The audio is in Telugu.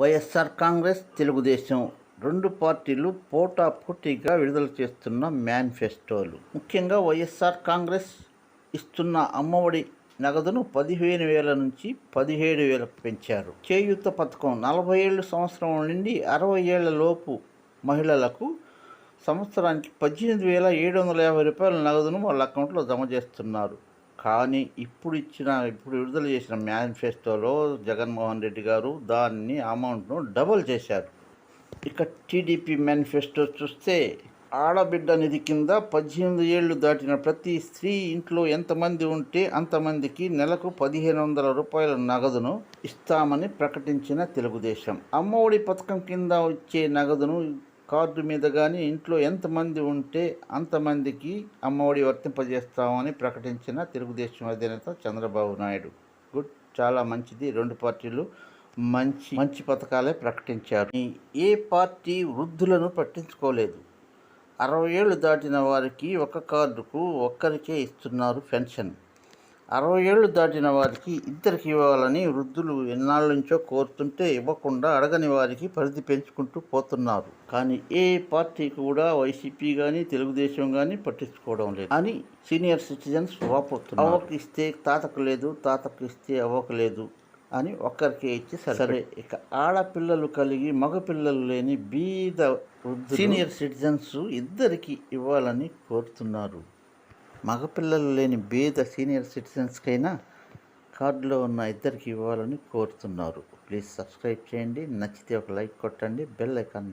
వైఎస్ఆర్ కాంగ్రెస్ తెలుగుదేశం రెండు పార్టీలు పోటా పోటీగా విడుదల చేస్తున్న మేనిఫెస్టోలు. ముఖ్యంగా వైఎస్ఆర్ కాంగ్రెస్ ఇస్తున్న అమ్మఒడి నగదును పదిహేను వేల నుంచి పదిహేడు వేలకు పెంచారు. చేయూత పథకం నలభై ఏళ్ళు సంవత్సరం నుండి అరవై ఏళ్ళ లోపు మహిళలకు సంవత్సరానికి పద్దెనిమిది వేల ఏడు వందల యాభై రూపాయల నగదును వాళ్ళ అకౌంట్లో జమ చేస్తున్నారు. కానీ ఇప్పుడు ఇచ్చిన ఇప్పుడు విడుదల చేసిన మేనిఫెస్టోలో జగన్మోహన్ రెడ్డి గారు దాన్ని అమౌంట్ను డబుల్ చేశారు. ఇక టీడీపీ మేనిఫెస్టో చూస్తే ఆడబిడ్డ నిధి కింద పద్దెనిమిది ఏళ్ళు దాటిన ప్రతి స్త్రీ ఇంట్లో ఎంతమంది ఉంటే అంతమందికి నెలకు పదిహేను వందల రూపాయల నగదును ఇస్తామని ప్రకటించిన తెలుగుదేశం. అమ్మఒడి పథకం కింద వచ్చే నగదును కార్డు మీద కానీ ఇంట్లో ఎంతమంది ఉంటే అంతమందికి అమ్మఒడి వర్తింపజేస్తామని ప్రకటించిన తెలుగుదేశం అధినేత చంద్రబాబు నాయుడు. గుడ్. చాలా మంచిది. రెండు పార్టీలు మంచి మంచి పథకాలే ప్రకటించారు. ఏ పార్టీ వృద్ధులను పట్టించుకోలేదు. అరవై ఏళ్ళు దాటిన వారికి ఒక కార్డుకు ఒక్కరికే ఇస్తున్నారు పెన్షన్. అరవై ఏళ్ళు దాటిన వారికి ఇద్దరికి ఇవ్వాలని వృద్ధులు ఎన్నాళ్ళ నుంచో కోరుతుంటే ఇవ్వకుండా అడగని వారికి పరిధి పెంచుకుంటూ పోతున్నారు. కానీ ఏ పార్టీ కూడా వైసీపీ కానీ తెలుగుదేశం కానీ పట్టించుకోవడం లేదు. అని సీనియర్ సిటిజన్స్ వాపోతున్నారు. అవ్వకు ఇస్తే తాతకు లేదు తాతకు ఇస్తే అవ్వకు లేదు అని ఒక్కరికే ఇచ్చి సరే ఇక ఆడపిల్లలు కలిగి మగపిల్లలు లేని బీద సీనియర్ సిటిజన్స్ ఇద్దరికి ఇవ్వాలని కోరుతున్నారు. మగపిల్లలు లేని బీద సీనియర్ సిటిజన్స్కైనా కార్డులో ఉన్న ఇద్దరికి ఇవ్వాలని కోరుతున్నారు. ప్లీజ్ సబ్స్క్రైబ్ చేయండి. నచ్చితే ఒక లైక్ కొట్టండి. Bell icon